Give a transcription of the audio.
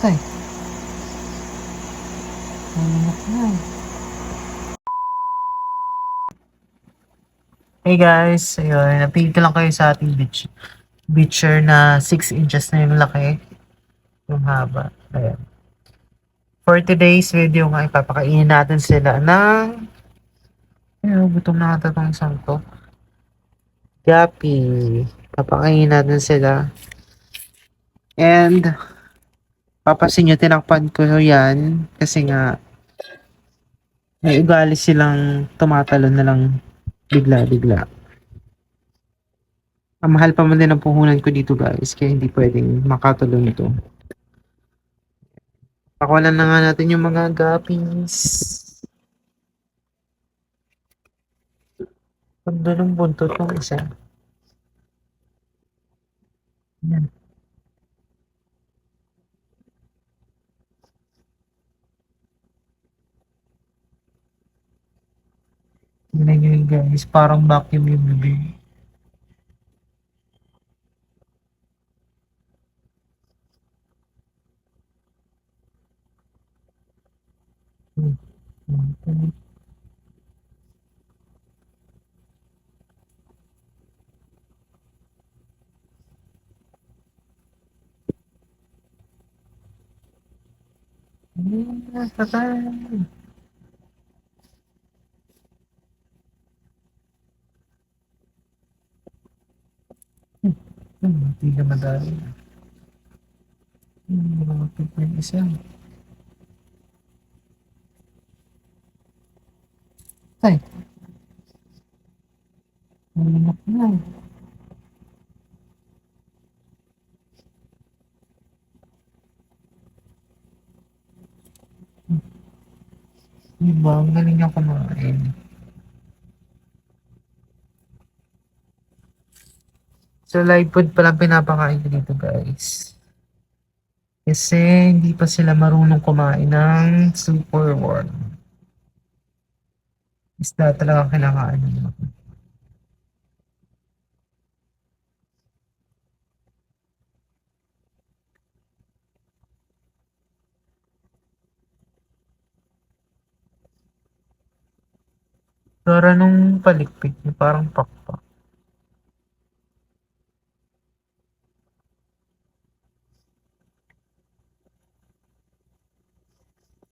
Na. Hey guys, ayun, napili lang kayo sa ating beach. Beacher na 6 inches na yung laki. Yung haba. Ayan. For today's video nga, ipapakainin natin sila ng ayun, gutom na ata itong isang to. Gapi. Papakainin natin sila. And, papasin nyo, tinakpan ko yan kasi nga may ugali silang tumatalon na lang bigla-bigla. Ang mahal pa man din ang puhunan ko dito guys, kaya hindi pwedeng makatulong ito. Pakawalan na nga natin yung mga guppies. Ganda ng buntot ng isa. Yan. Tingnan nyo yun guys, parang vacuum yung bibig. Hmm. Hmm. Hmm, hindi ka madali. Hmm, mga pick yung isa. Ay. Anak na. Diba? Ang galing niya kumain. So, live food palang pinapakain ko dito, guys. Kasi hindi pa sila marunong kumain ng super warm. Isda talaga kinakain nila. Para nung palikpik niya, parang pakpak.